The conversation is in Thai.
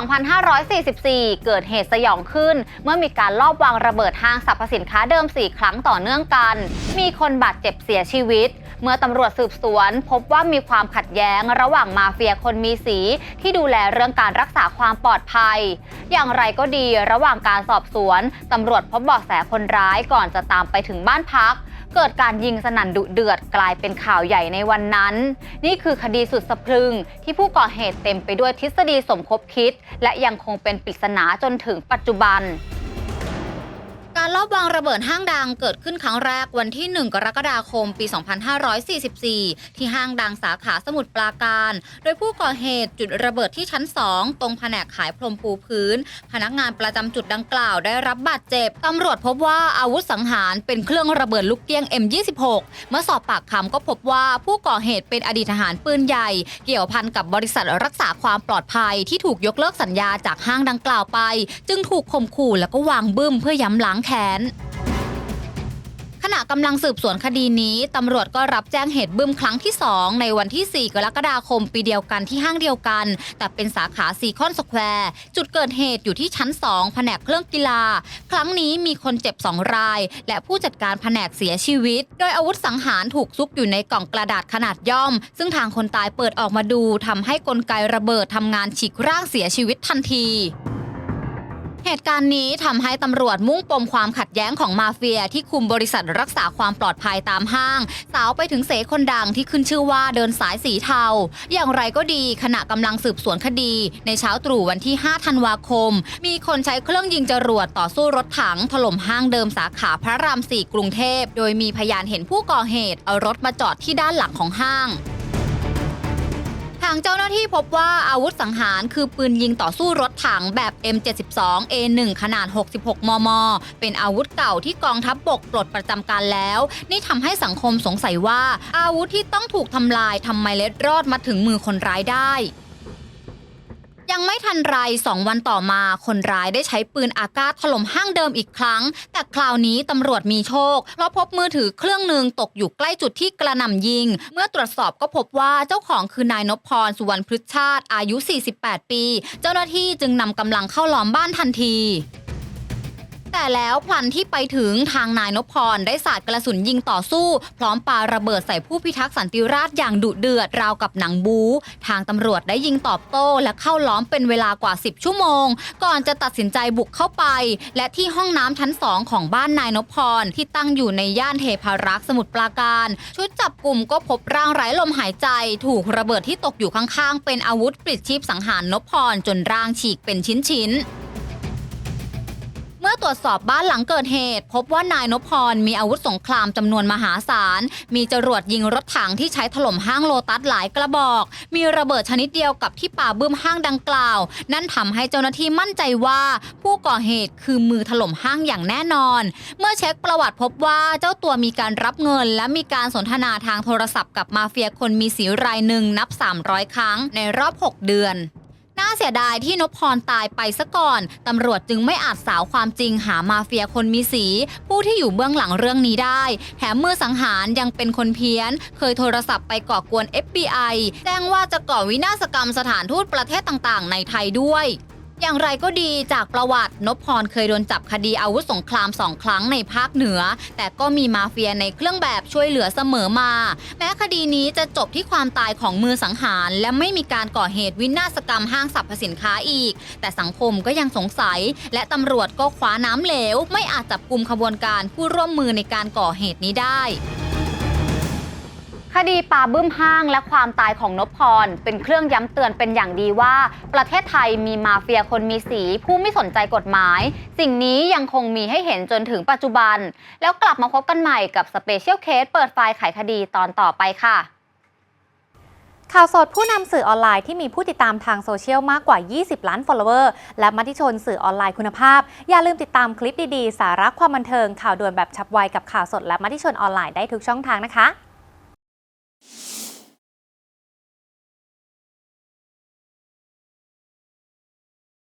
2544 เกิดเหตุสยองขึ้น เมื่อมีการลอบวางระเบิดห้างสรรพสินค้าเดิม 4 ครั้งต่อเนื่องกัน มีคนบาดเจ็บเสียชีวิต เมื่อตำรวจสืบสวน พบว่ามีความขัดแย้งระหว่างมาเฟียคนมีสี ที่ดูแลเรื่องการรักษาความปลอดภัย อย่างไรก็ดีระหว่างการสอบสวนตำรวจพบเบาะแสคนร้ายก่อนจะตามไปถึงบ้านพัก เกิดการยิงสนั่นดุเดือดกลายเป็นข่าวใหญ่ในวันนั้น นี่คือคดีสุดสะพรึง ที่ผู้ก่อเหตุเต็มไปด้วยทฤษฎีสมคบคิด และยังคงเป็นปริศนาจนถึงปัจจุบัน รลอบวางระเบิดห้างดังเกิดขึ้นครั้งแรกวันที่ 1 กรกฎาคม ปี 2544 ที่ห้างดังสาขาสมุทรปราการ โดยผู้ก่อเหตุจุดระเบิดที่ชั้น 2 ตรงแผนกขายพรมปูพื้น พนักงานประจำจุดดังกล่าวได้รับบาดเจ็บ ตำรวจพบว่าอาวุธสังหารเป็นเครื่องระเบิดลูกเกี้ยง M26 เมื่อสอบปากคำก็พบว่าผู้ก่อเหตุเป็นอดีตทหารปืนใหญ่ เกี่ยวพันกับบริษัทรักษาความปลอดภัยที่ถูกยกเลิกสัญญาจากห้างดังกล่าวไป จึงถูกข่มขู่แล้วก็วางบึ้มเพื่อย้ำล้างแค้นขณะกำลังสืบสวนคดีนี้ ตำรวจก็รับแจ้งเหตุบึ้มครั้งที่ 2 ในวันที่ 4 กรกฎาคมปีเดียวกันที่ห้างเดียวกัน แต่เป็นสาขาซีคอนสแควร์จุดเกิดเหตุอยู่ที่ชั้น 2 แผนกเครื่องกีฬา ครั้งนี้มีคนเจ็บ 2 ราย และผู้จัดการแผนกเสียชีวิต โดยอาวุธสังหารถูกซุกอยู่ในกล่องกระดาษขนาดย่อม ซึ่งทางคนตายเปิดออกมาดูทำให้กลไกระเบิดทำงานฉีกร่างเสียชีวิตทันที เหตุการณ์นี้ทำให้ตำรวจมุ่งปมความขัดแย้งของมาเฟีย ที่คุมบริษัทรักษาความปลอดภัยตามห้าง สาวไปถึงเสคนดังที่ขึ้นชื่อว่าเดินสายสีเทา อย่างไรก็ดีขณะกำลังสืบสวนคดี ในเช้าตรู่วันที่ 5 ธันวาคม มีคนใช้เครื่องยิงจรวดต่อสู้รถถัง ถล่มห้างเดิมสาขาพระราม4กรุงเทพ โดยมีพยานเห็นผู้ก่อเหตุเอารถมาจอดที่ด้านหลังของห้าง ทางเจ้าหน้าที่พบว่าอาวุธสังหารคือปืนยิงต่อสู้รถถังแบบ M72 A1 ขนาด 66 มม เป็นอาวุธเก่าที่กองทัพบบกปลดประจำการแล้ว นี่ทำให้สังคมสงสัยว่า อาวุธที่ต้องถูกทำลายทำไมเล็ดรอดมาถึงมือคนร้ายได้ ยังไม่ทันไรสองวันต่อมาคนร้ายได้ใช้ปืนอากาศถล่มห้างเดิมอีกครั้ง แต่คราวนี้ตำรวจมีโชคเพราะพบมือถือเครื่องหนึ่งตกอยู่ใกล้จุดที่กระหน่ำยิง เมื่อตรวจสอบก็พบว่าเจ้าของคือนายนพพรสุวรรณพฤกษชาติอายุ 48 ปี เจ้าหน้าที่จึงนำกำลังเข้าล้อมบ้านทันที แต่แล้วพลันที่ไปถึงทางนายนพพรได้สาดกระสุนยิงต่อสู้ พร้อมปาระเบิดใส่ผู้พิทักษ์สันติราษฎร์อย่างดุเดือดราวกับหนังบู ทางตำรวจได้ยิงตอบโต้และเข้าล้อมเป็นเวลากว่า 10 ชั่วโมง ก่อนจะตัดสินใจบุกเข้าไป และที่ห้องน้ำชั้น2ของบ้านนายนพพรที่ตั้งอยู่ในย่านเทพารักษ์สมุทรปราการ ชุดจับกลุ่มก็พบร่างไร้ลมหายใจ ถูกระเบิดที่ตกอยู่ข้างๆ เป็นอาวุธปลิดชีพสังหารนพพรจนร่างฉีกเป็นชิ้นๆ เมื่อตรวจสอบบ้านหลังเกิดเหตุ พบว่านายนพพรมีอาวุธสงครามจำนวนมหาศาล มีจรวดยิงรถถังที่ใช้ถล่มห้างโลตัสหลายกระบอก มีระเบิดชนิดเดียวกับที่ป่าบึ้มห้างดังกล่าว นั่นทำให้เจ้าหน้าที่มั่นใจว่า ผู้ก่อเหตุคือมือถล่มห้างอย่างแน่นอน เมื่อเช็คประวัติพบว่าเจ้าตัวมีการรับเงิน และมีการสนทนาทางโทรศัพท์กับมาเฟียคนมีสีรายหนึ่งนับ 300 ครั้งในรอบ 6 เดือน น่าเสียดายที่นพพรตายไปซะก่อน ตำรวจจึงไม่อาจสาวความจริงหามาเฟียคนมีสี ผู้ที่อยู่เบื้องหลังเรื่องนี้ได้ แถมมือสังหารยังเป็นคนเพี้ยน เคยโทรศัพท์ไปก่อกวน FBI แจ้งว่าจะก่อวินาศกรรมสถานทูตประเทศต่างๆ ในไทยด้วย อย่างไรก็ดีจากประวัตินพพรเคยโดนจับคดีอาวุธสงครามสองครั้งในภาคเหนือ แต่ก็มีมาเฟียในเครื่องแบบช่วยเหลือเสมอมา แม้คดีนี้จะจบที่ความตายของมือสังหาร และไม่มีการก่อเหตุวินาศกรรมห้างสรรพสินค้าอีก แต่สังคมก็ยังสงสัย และตำรวจก็คว้าน้ำเหลว ไม่อาจจับกลุ่มขบวนการผู้ร่วมมือในการก่อเหตุนี้ได้ คดีปลาบึ้มห้างและความตายของนพพร เป็นเครื่องย้ำเตือนเป็นอย่างดีว่า ประเทศไทยมีมาเฟียคนมีสี ผู้ไม่สนใจกฎหมาย สิ่งนี้ยังคงมีให้เห็นจนถึงปัจจุบัน แล้วกลับมาพบกันใหม่กับสเปเชียลเคสเปิดไฟล์ไขคดีตอนต่อไปค่ะ ข่าวสดผู้นำสื่อออนไลน์ที่มีผู้ติดตามทางโซเชียลมากกว่า 20 ล้าน follower และมติชนสื่อออนไลน์คุณภาพ อย่าลืมติดตามคลิปดีๆ สาระความบันเทิงข่าวด่วนแบบฉับไวกับข่าวสดและมติชนออนไลน์ได้ทุกช่องทางนะคะ